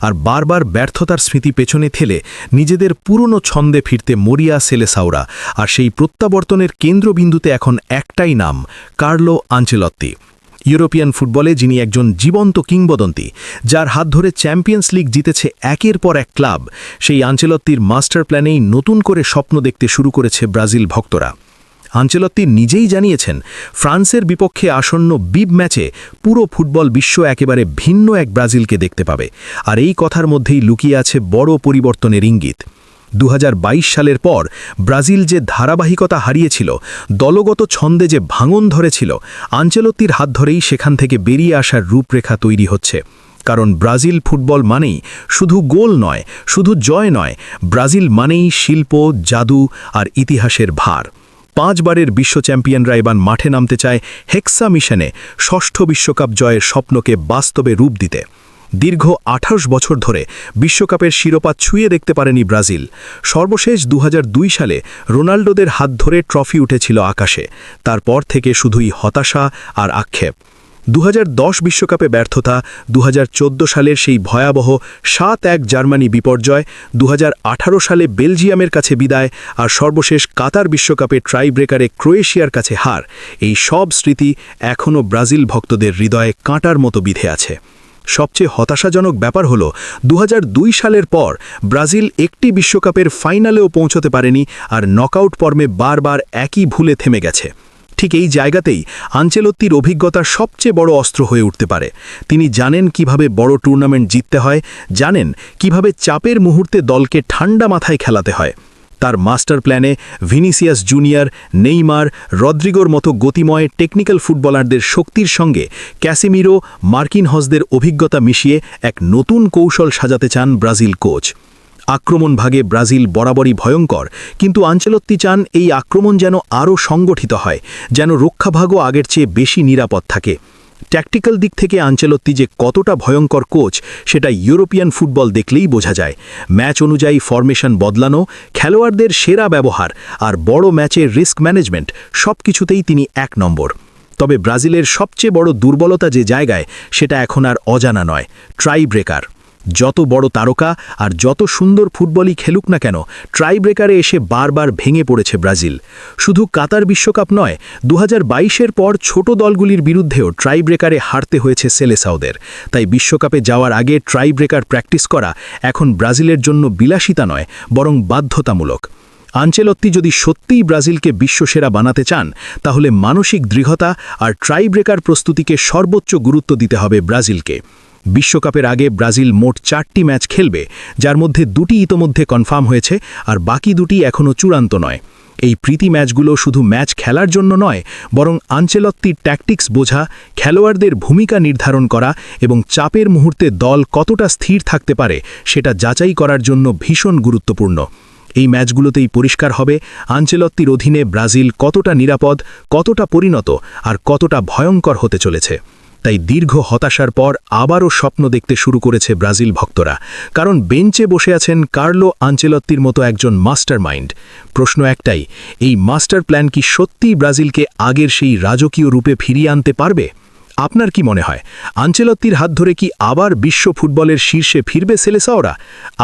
আর বারবার ব্যর্থতার স্মৃতি পেছনে ঠেলে নিজেদের পুরনো ছন্দে ফিরতে মরিয়া সেলেসাওরা। আর সেই প্রত্যাবর্তনের কেন্দ্রবিন্দুতে এখন একটাই নাম, কার্লো আঞ্চেলত্তি। ইউরোপিয়ান ফুটবলে যিনি একজন জীবন্ত কিংবদন্তি, যার হাত ধরে চ্যাম্পিয়ন্স লিগ জিতেছে একের পর এক ক্লাব, সেই আঞ্চেলত্তির মাস্টার প্ল্যানেই নতুন করে স্বপ্ন দেখতে শুরু করেছে ব্রাজিল ভক্তরা। আঞ্চেলত্তি নিজেই জানিয়েছেন, ফ্রান্সের বিপক্ষে আসন্ন বিব ম্যাচে পুরো ফুটবল বিশ্ব একেবারে ভিন্ন এক ব্রাজিলকে দেখতে পাবে। আর এই কথার মধ্যেই লুকিয়ে আছে বড় পরিবর্তনের ইঙ্গিত। দু হাজার বাইশ সালের পর ব্রাজিল যে ধারাবাহিকতা হারিয়েছিল, দলগত ছন্দে যে ভাঙন ধরেছিল, আঞ্চেলত্তির হাত ধরেই সেখান থেকে বেরিয়ে আসার রূপরেখা তৈরি হচ্ছে। কারণ ব্রাজিল ফুটবল মানেই শুধু গোল নয়, শুধু জয় নয়, ব্রাজিল মানেই শিল্প, জাদু আর ইতিহাসের ভার। পাঁচবারের বিশ্ব চ্যাম্পিয়নরা এবার মাঠে নামতে চায় হেক্সা মিশনে ষষ্ঠ বিশ্বকাপ জয়ের স্বপ্নকে বাস্তবে রূপ দিতে। দীর্ঘ আঠাশ বছর ধরে বিশ্বকাপের শিরোপা ছুঁয়ে দেখতে পারেনি ব্রাজিল। সর্বশেষ দু হাজার দুই সালে রোনাল্ডোদের হাত ধরে ট্রফি উঠেছিল আকাশে। তারপর থেকে শুধুই হতাশা আর আক্ষেপ। দু বিশ্বকাপে ব্যর্থতা দু হাজার চোদ্দ সালের সেই ভয়াবহ সাত এক জার্মানি বিপর্যয়, দুহাজার আঠারো সালে বেলজিয়ামের কাছে বিদায় আর সর্বশেষ কাতার বিশ্বকাপে ট্রাই ব্রেকারে ক্রোয়েশিয়ার কাছে হার। এই সব স্মৃতি এখনও ব্রাজিল ভক্তদের হৃদয়ে কাঁটার মতো বিধে আছে। সবচেয়ে হতাশাজনক ব্যাপার হল, দুহাজার দুই সালের পর ব্রাজিল একটি বিশ্বকাপের ফাইনালেও পৌঁছতে পারেনি আর নকআউট পর্মে বারবার একই ভুলে থেমে গেছে। ঠিক এই জায়গাতেই আঞ্চেলত্তির অভিজ্ঞতা সবচেয়ে বড় অস্ত্র হয়ে উঠতে পারে। তিনি জানেন কীভাবে বড় টুর্নামেন্ট জিততে হয়, জানেন কীভাবে চাপের মুহূর্তে দলকে ঠান্ডা মাথায় খেলাতে হয়। তার মাস্টার প্ল্যানে ভিনিসিয়াস জুনিয়র, নেইমার, রদ্রিগোর মতো গতিময় টেকনিক্যাল ফুটবলারদের শক্তির সঙ্গে ক্যাসিমিরো মার্কিন হজদের অভিজ্ঞতা মিশিয়ে এক নতুন কৌশল সাজাতে চান ব্রাজিল কোচ। আক্রমণ ভাগে ব্রাজিল বরাবরই ভয়ঙ্কর, কিন্তু আঞ্চলত্তি চান এই আক্রমণ যেন আরও সংগঠিত হয়, যেন রক্ষাভাগও আগের চেয়ে বেশি নিরাপদ থাকে। ট্যাকটিক্যাল দিক থেকে আঞ্চলত্তি যে কতটা ভয়ঙ্কর কোচ, সেটা ইউরোপিয়ান ফুটবল দেখলেই বোঝা যায়। ম্যাচ অনুযায়ী ফরমেশন বদলানো, খেলোয়াড়দের সেরা ব্যবহার আর বড় ম্যাচের রিস্ক ম্যানেজমেন্ট সব কিছুতেই তিনি এক নম্বর। তবে ব্রাজিলের সবচেয়ে বড় দুর্বলতা যে জায়গায়, সেটা এখন আর অজানা নয় ট্রাই ব্রেকার যত বড় তারকা আর যত সুন্দর ফুটবলই খেলুক না কেন ট্রাই ব্রেকারে এসে বারবার ভেঙে পড়েছে ব্রাজিল। শুধু কাতার বিশ্বকাপ নয় দু হাজার পর ছোট দলগুলির বিরুদ্ধেও ট্রাই ব্রেকারে হারতে হয়েছে সেলেসাউদের তাই বিশ্বকাপে যাওয়ার আগে ট্রাই ব্রেকার প্র্যাকটিস করা এখন ব্রাজিলের জন্য বিলাসিতা নয়, বরং বাধ্যতামূলক। আঞ্চেলত্তি যদি সত্যিই ব্রাজিলকে বিশ্বসেরা বানাতে চান, তাহলে মানসিক দৃঢ়তা আর ট্রাই ব্রেকার প্রস্তুতিকে সর্বোচ্চ গুরুত্ব দিতে হবে ব্রাজিলকে। বিশ্বকাপের আগে ব্রাজিল মোট চারটি ম্যাচ খেলবে, যার মধ্যে দুটি ইতোমধ্যে কনফার্ম হয়েছে আর বাকি দুটি এখনও চূড়ান্ত নয়। এই প্রীতি ম্যাচগুলো শুধু ম্যাচ খেলার জন্য নয়, বরং আঞ্চেলত্তির ট্যাকটিক্স বোঝা, খেলোয়াড়দের ভূমিকা নির্ধারণ করা এবং চাপের মুহূর্তে দল কতটা স্থির থাকতে পারে সেটা যাচাই করার জন্য ভীষণ গুরুত্বপূর্ণ। এই ম্যাচগুলোতেই পরিষ্কার হবে আঞ্চেলত্তির অধীনে ব্রাজিল কতটা নিরাপদ, কতটা পরিণত আর কতটা ভয়ঙ্কর হতে চলেছে। তাই দীর্ঘ হতাশার পর আবারও স্বপ্ন দেখতে শুরু করেছে ব্রাজিল ভক্তরা। কারণ বেঞ্চে বসে আছেন কার্লো আঞ্চেলত্তির মতো একজন মাস্টার মাইন্ড প্রশ্ন একটাই, এই মাস্টার প্ল্যান কি সত্যিই ব্রাজিলকে আগের সেই রাজকীয় রূপে ফিরিয়ে আনতে পারবে? আপনার কি মনে হয়, আঞ্চেলত্তির হাত ধরে কি আবার বিশ্ব ফুটবলের শীর্ষে ফিরবে সেলেসাওরা?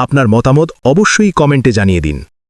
আপনার মতামত অবশ্যই কমেন্টে জানিয়ে দিন।